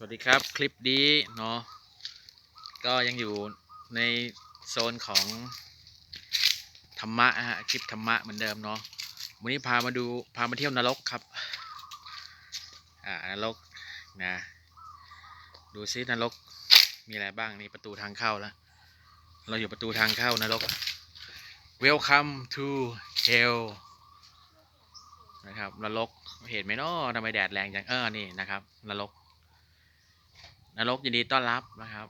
สวัสดีครับคลิปนี้เนาะก็ยังอยู่ในโซนของธรรมะฮะคลิปธรรมะเหมือนเดิมเนาะวันนี้พามาดูพามาเที่ยวนรกครับอ่านรกนะดูซินรกมีอะไรบ้างนี่ประตูทางเข้าแล้วเราอยู่ประตูทางเข้านรก Welcome to hell นะครับนรกเห็นไหมเนาะทำไมแดดแรงจังเออนี่นะครับนรก นรกยินดีต้อนรับนะครับ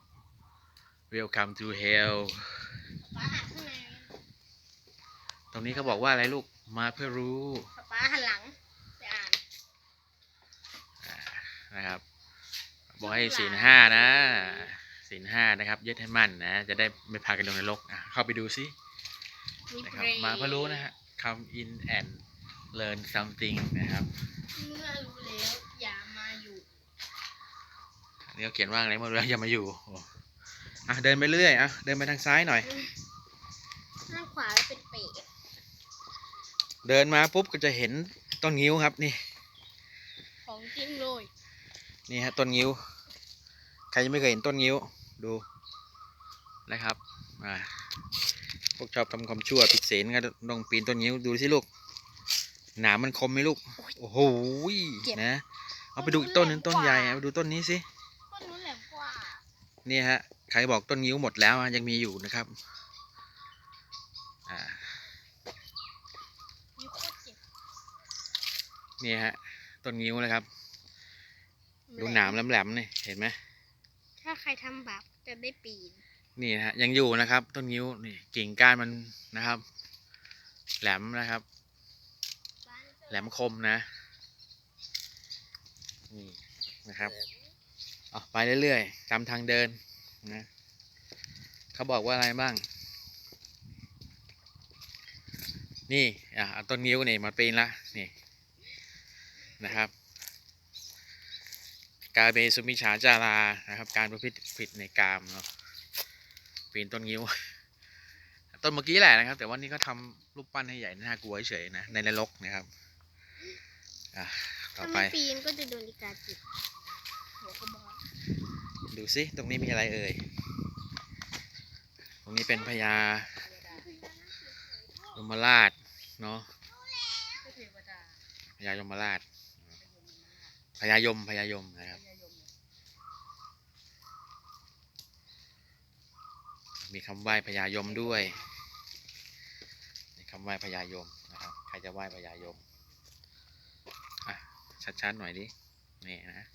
Welcome to hell ป๊าหันข้างในตรงนี้เขาบอกว่าอะไรลูกมาเพื่อรู้ป๊าหันหลังไปอ่านอ่านะครับบอกให้ศีลห้านะศีลห้านะครับยึดให้มั่นนะ จะได้ไม่พากันลงนรกอะเข้าไปดูซิมีนะเบครับรกมาเพื่อรู้นะฮะ come in and learn something นะครับ เมื่อรู้แล้วอย่ามาอยู่อั นนี้เขาเขียนว่าอะไรเมื่อเราอย่ามาอยู่โอ้อะเดินไปเรื่อยอะเดินไปทางซ้ายหน่อยข้างขวาเป็นเปรตเดินมาปุ๊บก็จะเห็นต้นงิ้วครับนี่ ของจริงเลยนี่ฮะต้นงิ้ว ใครยังไม่เคยเห็นต้นงิ้วดูนะครับอ่าพวกชอบทำความชั่วผิดศีลก็ต้องปีนต้นงิ้วดูสิลูกหนามมันคมไหมลูก โอ้โหนะ เอาไปดูอีกต้นหนึงต้นใหญ่อะไปดูต้นนี้สิ ต้นนู้นแหลมกว่า นี่ฮะใครบอกต้นงิ้วหมดแล้วอะยังมีอยู่นะครับอ่ามีโคตรเจ็บนี่ฮะต้นงิ้วนะครับดูหนามแหลมๆนี่เห็นไหมถ้าใครทำบาปจะได้ปีนนี่นะฮะยังอยู่นะครับ ต้นงิ้วนี่กิ่งก้านมันนะครับ แหลมนะครับ แหลมคมนะนี่นะครับ เอาไปเรื่อยๆ ตามทางเดินนะเขาบอกว่าอะไรบ้าง นี่อะต้นงิ้วนี่มาปีนละนี่นะครับกาเบสุมิชาจารานะครับ การประพฤติผิดในกามเนาะปีนต้นงิ้ว ต้นเมื่อกี้แหละนะครับ แต่ว่านี่ก็ทำรูปปั้นให้ใหญ่น่ากลัวเฉยๆนะในนรกนะครับอะต่อถ้าไปไม่ปีนก็จะโดนอีกาจิกหัวกระบอก ดูซิตรงนี้มีอะไรเอ่ย ตรงนี้เป็นพญายมราชเนาะพญายมราชพญายมพญายมนะครับ มีคำไหว้พญายมด้วยคำไหว้พญายมนะครับ ใครจะไหว้พญายมอะชัดๆหน่อยดินี่นะ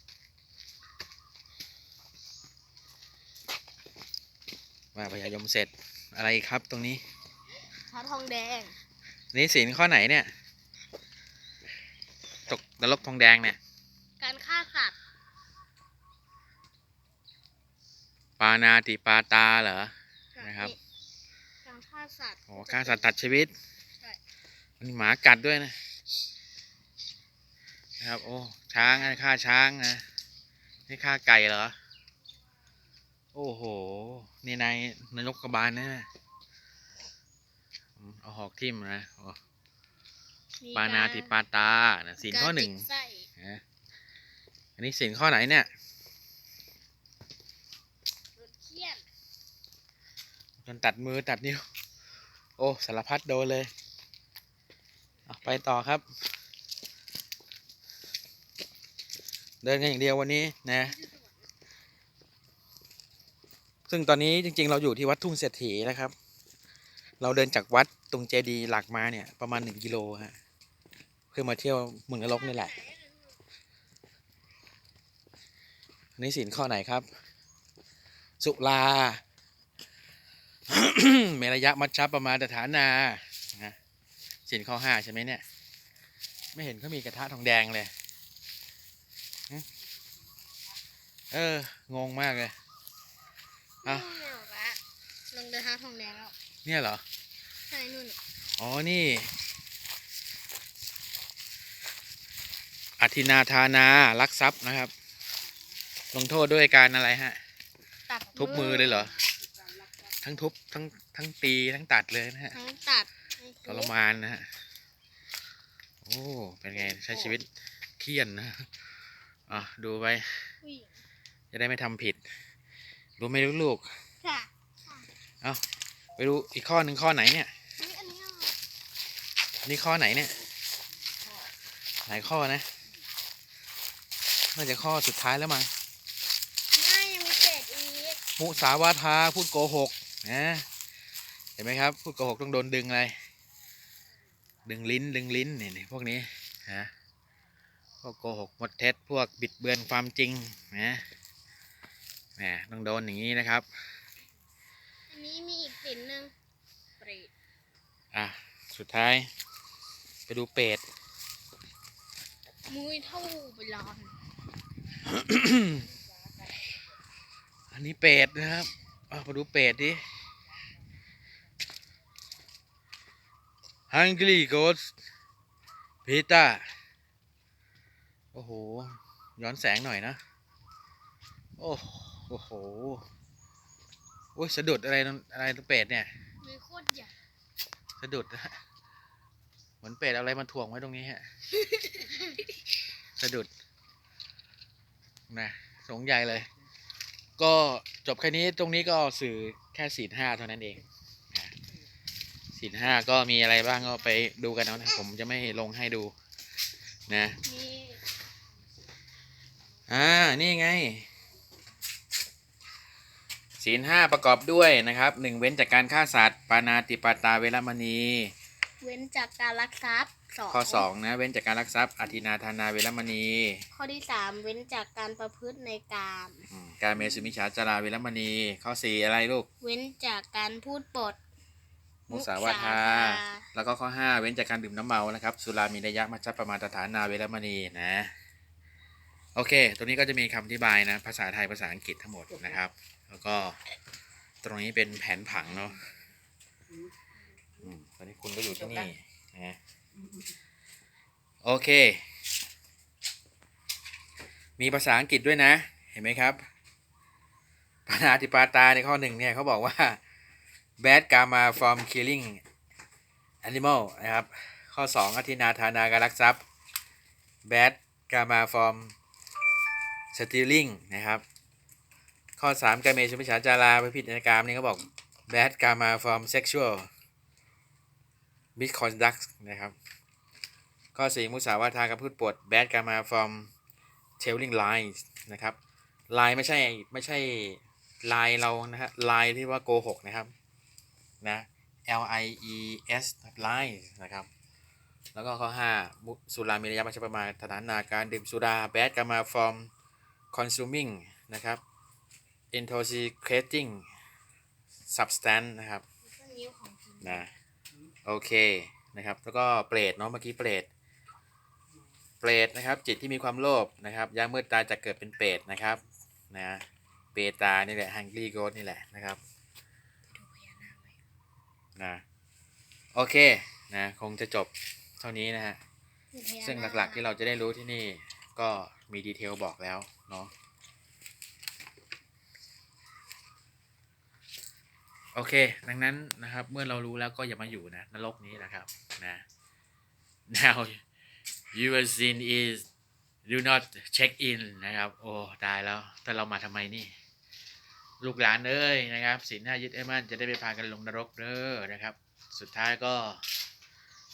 ไหว้พญายมเสร็จอะไรอีกครับตรงนี้พระทองแดง นี่ศีลข้อไหนเนี่ย ตกนรกทองแดงเนี่ย การฆ่าสัตว์ ปานาติปาตาเหรอ นะครับ การฆ่าสัตว์โอ้ฆ่าสัตว์ตัดชีวิตใช่มันหมากัดด้วยนะ นะครับ โอ้ ช้างนะฆ่าช้างนะ นี่ฆ่าไก่เหรอ โอ้โห นี่นายนายกกบาลนะอืมเอาหอกทิ่มนะโอ้มีปานาติปาตานะศีลข้อหนึ่งการจิกไส้นะอันนี้ศีลข้อไหนเนี่ยโดนเคี่ยนโดนตัดมือตัดนิ้ว โอ้ สารพัดโดนเลยเอาไปต่อครับ เดินกันอย่างเดียววันนี้นะ ซึ่งตอนนี้จริง ๆ เราอยู่ที่วัดทุ่งเศรษฐีนะครับ เราเดินจากวัดตรงเจดีหลักมาเนี่ยประมาณหนึ่งกิโลฮะเพื่อมาเที่ยวเมืองนรกนี่แหละนนี้สินข้อไหนครับ สุราเมระยะมัชชัปประมาณฐานานะสินข้อห้าใช่ไหมเนี่ย ไม่เห็นเขามีกระทะทองแดงเลย เออ งงมากเลย อะนู่นเนี่ยปะลงเดินทางทองแดงแล้วเนี่ยเหรอใช่นู่นน่ะอ๋อนี่อธินาทานารักทรัพย์นะครับ ลงโทษด้วยการอะไรฮะตัดทุบมือเลยเหรอ ทั้งทุบทั้งทั้งตีทั้งตัดเลยนะฮะ ทั้งตัดทรมานนะฮะ โอ้ เป็นไงใช้ชีวิตเครียดนะ อะ ดูไปผู้หญิงจะได้ไม่ทำผิด รู้ไหมลูกค่ะๆเอาไปดูอีกข้อหนึ่งข้อไหนเนี่ยนี่อันนี้อะนี่ข้อไหนเนี่ย หลายข้อนะ น่าจะข้อสุดท้ายแล้วมั้งไม่ยังมีเศษอีกมุสาวาทาพูดโกหกนะเห็นไหมครับ พูดโกหกต้องโดนดึงอะไร ดึงลิ้นดึงลิ้นนี่นี่พวกนี้นะพวกโกหกหมดเท็จพวกบิดเบือนความจริงนะแห มต้องโดนอย่างนี้นะครับ อันนี้มีอีกสินหนึ่งเปรตอะ สุดท้าย ไปดูเป็ด มุ้ยเท่าไปลอน อันนี้เป็ดนะครับเอามาดูเป็ดดิ Hungry Ghost Pita โอ้โห ย้อนแสงหน่อยนะ โอ้โอ้โหโอ้ยสะดุดอะไรตรงอะไรตรงเป็ดเนี่ยมือโคตรใหญ่สะดุดนะฮะเหมือนเป็ดเอาอะไรมาถ่วงไว้ตรงนี้ฮะสะดุดนะสงใหญ่เลย ก็จบแค่นี้ตรงนี้ก็สื่อแค่สี่ห้าเท่านั้นเองนะสี่ห้าก็มีอะไรบ้างก็ไปดูกันเอานะผมจะไม่ลงให้ดูนะมีอ่า นี่ไง ศีลห้าประกอบด้วยนะครับหนึ่งเว้นจากการฆ่าสัตว์ปานาติปาตาเวรมณี เว้นจากการลักทรัพย์สองข้อสองนะเว้นจากการลักทรัพย์อธินาทานาเวรมณี ข้อที่สามเว้นจากการประพฤติในกามอืมการเมสุมิชฌาจาราเวรมณี ข้อสี่อะไรลูก เว้นจากการพูดปด มุสาวาทาแล้วก็ข้อห้าเว้นจากการดื่มน้ำเมานะครับ สุรามีระยะมัชฌัปปมาตฐานาเวรมณีนะ โอเค ตรงนี้ก็จะมีคำอธิบายนะ ภาษาไทยภาษาอังกฤษทั้งหมดนะครับ แล้วก็ตรงนี้เป็นแผนผังเนาะอืมตอนนี้คุณก็อยู่ที่นี่นะโอเค มีภาษาอังกฤษด้วยนะ เห็นไหมครับปานาติปาตาในข้อหนึ่งเนี่ยเขาบอกว่า bad karma from killing animal นะครับ ข้อ 2 อธินาทานาการลักทรัพย์ bad karma from stealing นะครับ ข้อ 3 การเมชุมิชาจาราไปผิดในกรรมนี่เขาบอก bad karma from sexual misconduct นะครับ ข้อ 4 มุสาวาทากับพูดปด bad karma from telling lies นะครับลายไม่ใช่ไม่ใช่ลายเรานะฮะลายที่ว่าโกหกนะครับนะ L I E S lies นะครับ แล้วก็ข้อ5มุสุรามีระยะมัชฌัปปมาฐานาการดื่มสุรา bad กามา from consuming นะครับ intoxicating substance นะครับนิ้วของจริงนะโอเคนะครับ แล้วก็เปรตเนาะเมื่อกี้เปรตเปรตนะครับ จิตที่มีความโลภนะครับยามมืดตายจะเกิดเป็นเปรตนะครับนะเปตานี่แหละ hungry ghost นี่แหละนะครับนะโอเคนะคงจะจบเท่านี้นะฮะซึ่งหลักๆที่เราจะได้รู้ที่นี่ก็มีดีเทลบอกแล้ว เนาะโอเค ดังนั้นนะครับ เมื่อเรารู้แล้วก็อย่ามาอยู่นะนรกนี้นะครับนะ now your sin is do not check in นะครับ โอ้ตายแล้ว แต่เรามาทำไมนี่ ลูกหลานเอ้ยนะครับศีลห้ายึดไอ้มั่นจะได้ไปพากันลงนรกเด้อนะครับ สุดท้ายก็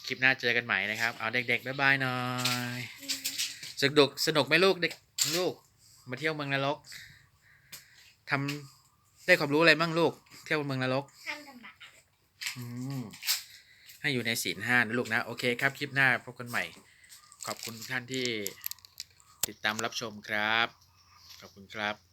คลิปหน้าเจอกันใหม่นะครับ เอาเด็กๆบ๊ายบายหน่อยสนุกสนุกไหมลูกเด็กลูก มาเที่ยวเมืองนรกทำได้ความรู้อะไรบ้างลูก เที่ยวเมืองนรกท่านธรรมะอืมให้อยู่ในศีลห้านะลูกนะ โอเคครับคลิปหน้าพบกันใหม่ ขอบคุณทุกท่านที่ติดตามรับชมครับ ขอบคุณครับ